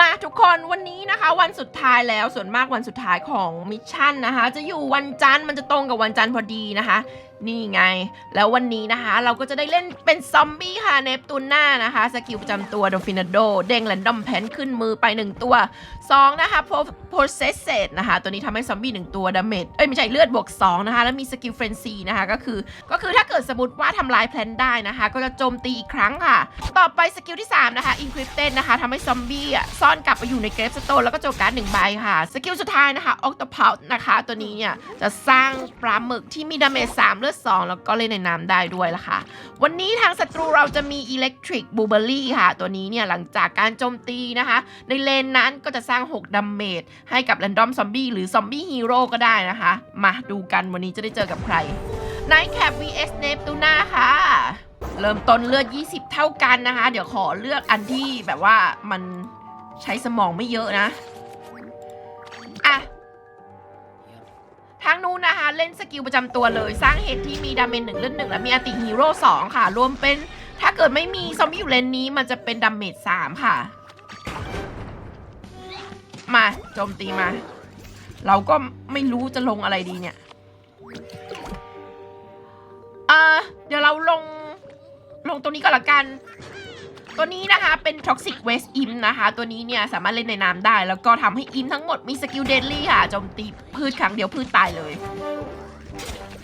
มา ทุกคนวันนี้นะคะวันสุดท้ายแล้วส่วนมากวันสุดท้ายของมิชชั่นนะคะ จะอยู่วันจันทร์มันจะตรงกับวันจันทร์พอดีนะคะ นี่ไง แล้ววันนี้นะคะ เราก็จะได้เล่นเป็นซอมบี้ค่ะเนปตูน่านะคะสกิลประจำตัวโดฟินาโดเด้งแรนดอมแพนขึ้นมือไป 1 ตัว 2 นะคะโพเซสเซตนะคะ ตัวนี้ทำให้ซอมบี้1ตัวดาเมจเอ้ยไม่ใช่เลือดบวก2นะคะ แล้วมีสกิลเฟรนซีนะคะก็คือ ก็คือถ้าเกิดสมมติว่าทำลายแพลนได้นะคะ ก็จะโจมตีอีกครั้งค่ะ ต่อไปสกิลที่3นะคะ Encrypted นะคะทำให้ซอมบี้อะซ่อนกลับไปอยู่ในเกรฟสโตนแล้วก็โจการ์ดหนึ่งใบค่ะ สกิลสุดท้ายนะคะ Octopus นะคะ ตัวนี้เนี่ย จะสร้างปลาหมึกที่มีดาเมจ3เลือด2แล้วก็เล่นในน้ำได้ด้วยละค่ะ วันนี้ทางศัตรูเราจะมี Electric b u b b l y ค่ะ ตัวนี้เนี่ย หลังจากการโจมตีนะคะ ในเลนนั้นก็จะสร้าง 6ดาเมจให้กับ Random Zombie หรือ Zombie Hero ก็ได้นะคะ มาดูกันวันนี้จะได้เจอกับใคร Nightcap vs Neptuna ค่ะเริ่มต้นเลือด 20 เท่ากันนะคะ เดี๋ยวขอเลือกอันที่แบบว่ามัน ใช้สมองไม่เยอะนะอะทางนู้นนะคะ เล่นสกิลประจำตัวเลย สร้างเหตุที่มีดาเมจหนึ่งเลือดหนึ่งและมีอติฮีโร่สองค่ะ รวมเป็นถ้าเกิดไม่มีซอมบี้อยู่เลนนี้มันจะเป็นดาเมจสามค่ะ มาโจมตีมา เราก็ไม่รู้จะลงอะไรดีเนี่ยอ่าเดี๋ยวเราลงลงตัวนี้ก่อนละกัน ตัวนี้นะคะเป็น Toxic Waste Imp นะคะ ตัวนี้เนี่ยสามารถเล่นในน้ำได้ แล้วก็ทำให้อิมทั้งหมดมีสกิลเดดลี่ค่ะโจมตีพืชครั้งเดียวพืชตายเลย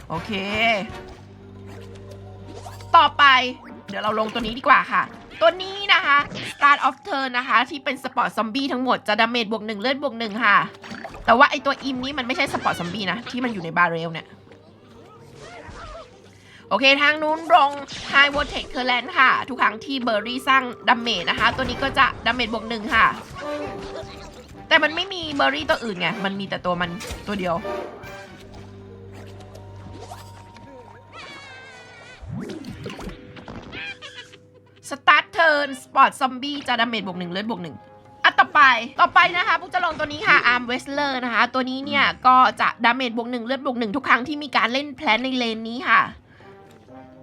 โอเค ต่อไปเดี๋ยวเราลงตัวนี้ดีกว่าค่ะ ตัวนี้นะคะ Start of Turn นะคะ ที่เป็นสปอร์ตซอมบี้ทั้งหมดจะดาเมจบวกหนึ่งเลือดบวกหนึ่งค่ะ แต่ว่าไอตัวอิมนี้มันไม่ใช่สปอร์ตซอมบี้นะที่มันอยู่ในบาร์เรลเนี่ย โอเคทางนู้นลง High Vortex Current ค่ะ ทุกครั้งที่เบอร์รี่สร้างดาเมจนะคะ ตัวนี้ก็จะดาเมจบวกหนึ่งค่ะ แต่มันไม่มีเบอร์รี่ตัวอื่นไง มันมีแต่ตัวมันตัวเดียว สตาร์ทเทิร์นสปอร์ตซอมบี้จะดาเมจบวกหนึ่งเลือดบวกหนึ่งอะต่อไป ต่อไปนะคะปุ๊กจะลงตัวนี้ค่ะอาร์มเวสเลอร์นะคะ ตัวนี้เนี่ยก็จะดาเมจบวกหนึ่งเลือดบวกหนึ่งทุกครั้งที่มีการเล่นแพลนในเลนนี้ค่ะ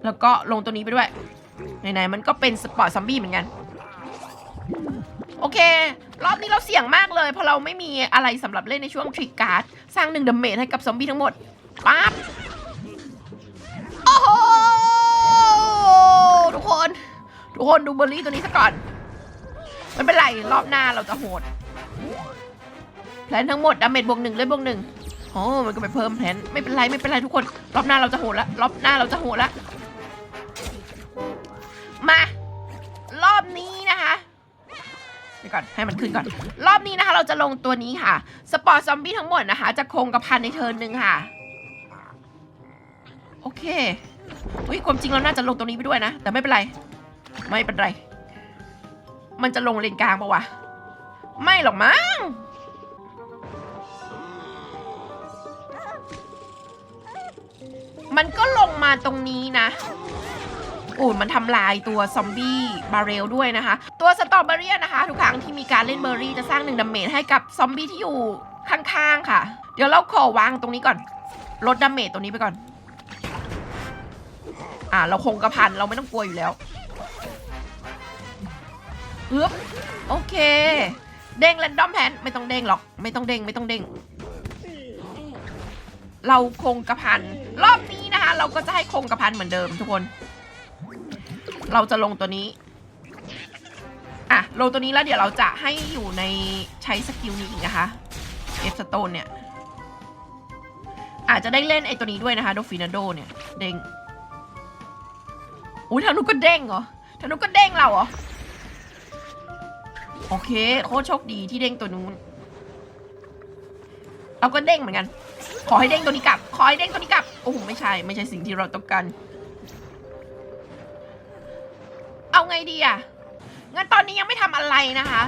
แล้วก็ลงตัวนี้ไปด้วย ไหนๆ มันก็เป็นสปอร์ตซอมบี้เหมือนกัน โอเค รอบนี้เราเสี่ยงมากเลย เพราะเราไม่มีอะไรสำหรับเล่นในช่วงทริกการ์ด สร้างหนึ่งดาเมจให้กับซอมบี้ทั้งหมดปั๊บโอ้โหทุกคน ทุกคนดูเบอร์รี่ตัวนี้ซะก่อนไม่เป็นไร รอบหน้าเราจะโหดแพลนทั้งหมดดาเมจบวกหนึ่งเลือดบวกหนึ่งโอ้มันก็ไปเพิ่มแพลนไม่เป็นไรไม่เป็นไรทุกคน รอบหน้าเราจะโหดละ รอบหน้าเราจะโหดละ มา รอบนี้นะคะเดี๋ยวก่อนให้มันขึ้นก่อน รอบนี้นะคะ เราจะลงตัวนี้ค่ะ สปอร์ตซอมบี้ทั้งหมดนะคะ จะคงกระพันในเทิร์นหนึ่งค่ะ โอเคอุ้ยความจริงเราน่าจะลงตรงนี้ไปด้วยนะ แต่ไม่เป็นไร ไม่เป็นไร มันจะลงเลนกลางปะวะ ไม่หรอกมั้งมันก็ลงมาตรงนี้นะ อูดมันทำลายตัวซอมบี้บาเรลด้วยนะคะ ตัวสตรอเบอรี่นะคะ ทุกครั้งที่มีการเล่นเบอร์รี่จะสร้างหนึ่งดาเมจให้กับซอมบี้ที่อยู่ข้างๆค่ะ เดี๋ยวเราขอวางตรงนี้ก่อน ลดดาเมจตรงนี้ไปก่อน อ่า เราคงกระพันเราไม่ต้องกลัวอยู่แล้วอึ๊บโอเค เด้งแรนดอมแพนไม่ต้องเด้งหรอก ไม่ต้องเด้งไม่ต้องเด้ง เราคงกระพัน รอบนี้นะคะ เราก็จะให้คงกระพันเหมือนเดิมทุกคน เราจะลงตัวนี้ อะ ลงตัวนี้แล้วเดี๋ยวเราจะให้อยู่ในใช้สกิลนี้อีกนะคะเอฟสโตนเนี่ย อาจจะได้เล่นไอตัวนี้ด้วยนะคะโดฟินาโดเนี่ย เด้งอุ้ยทางนู้นก็เด้งเหรอทางนู้นก็เด้งเราเหรอ โอเค โคตรโชคดีที่เด้งตัวนู้นเราก็เด้งเหมือนกัน ขอให้เด้งตัวนี้กลับ ขอให้เด้งตัวนี้กลับ โอ้โห ไม่ใช่ ไม่ใช่สิ่งที่เราต้องการ ไงดีอะงั้นตอนนี้ยังไม่ทำอะไรนะคะ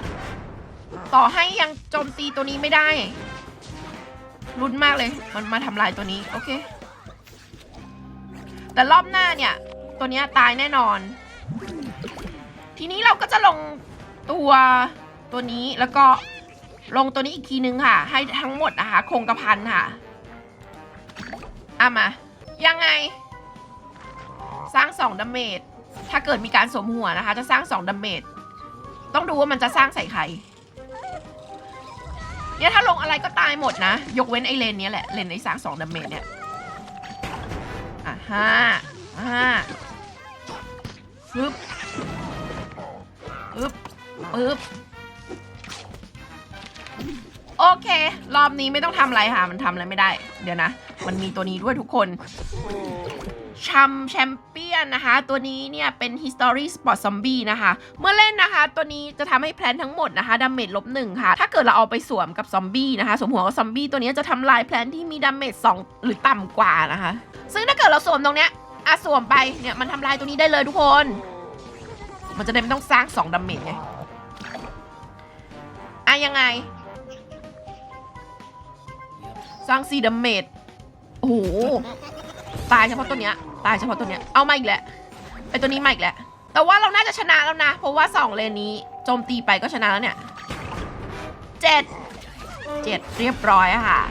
ต่อให้ยังโจมตีตัวนี้ไม่ได้รุนมากเลย มันมาทำลายตัวนี้ โอเค แต่รอบหน้าเนี่ย ตัวเนี้ยตายแน่นอน ทีนี้เราก็จะลงตัวตัวนี้แล้วก็ลงตัวนี้อีกทีนึงค่ะ ให้ทั้งหมดนะคะคงกระพันค่ะอะมา ยังไง สร้างสองดาเมจ ถ้าเกิดมีการสวมหัวนะคะ จะสร้างสองดาเมจต้องดูว่ามันจะสร้างใส่ใครเนี่ยถ้าลงอะไรก็ตายหมดนะ ยกเว้นไอเลนเนี้ยแหละ เลนไอสร้างสองดาเมจเนี่ยอะห้าห้าปึ๊บปึ๊บปึ๊บโอเค รอบนี้ไม่ต้องทำอะไรค่ะ มันทำอะไรไม่ได้ เดี๋ยวนะ มันมีตัวนี้ด้วยทุกคน ชัมแชมเปี้ยนนะคะ ตัวนี้เนี่ยเป็น History Spot Zombie นะคะ เมื่อเล่นนะคะ ตัวนี้จะทำให้แพลนทั้งหมดนะคะดาเมจลบหนึ่งค่ะ ถ้าเกิดเราเอาไปสวมกับซอมบี้นะคะ สวมหัวกับซอมบี้ตัวนี้จะทำลายแพลนที่มีดาเมจสองหรือต่ำกว่านะคะ ซึ่งถ้าเกิดเราสวมตรงเนี้ยอะสวมไปเนี่ยมันทำลายตัวนี้ได้เลยทุกคน มันจะได้ไม่ต้องสร้างสองดาเมจไงอะยังไง สร้างซีดาเมจโอ้โหตายเฉพาะตัวเนี้ย ตายเฉพาะตัวเนี้ย เอามาอีกแล้วไอตัวนี้มาอีกแล้วแต่ว่าเราน่าจะชนะแล้วนะ เพราะว่าสองเลนนี้โจมตีไปก็ชนะแล้วเนี่ยเจ็ดเจ็ดเรียบร้อยอะค่ะ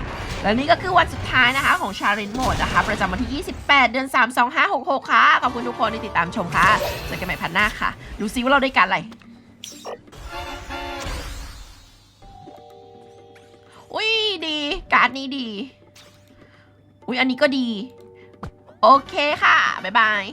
และนี่ก็คือวันสุดท้ายนะคะของชารินโหมดนะคะ ประจำวันที่ 28 เดือน 3 2 5 6 6 ค่ะ ขอบคุณทุกคนที่ติดตามชมค่ะเจอกันใหม่พันหน้าค่ะ ดูซิว่าเราได้การอะไรอุ้ยดี การ์ดนี้ดี อุ้ยอันนี้ก็ดี โอเคค่ะ บ๊ายบาย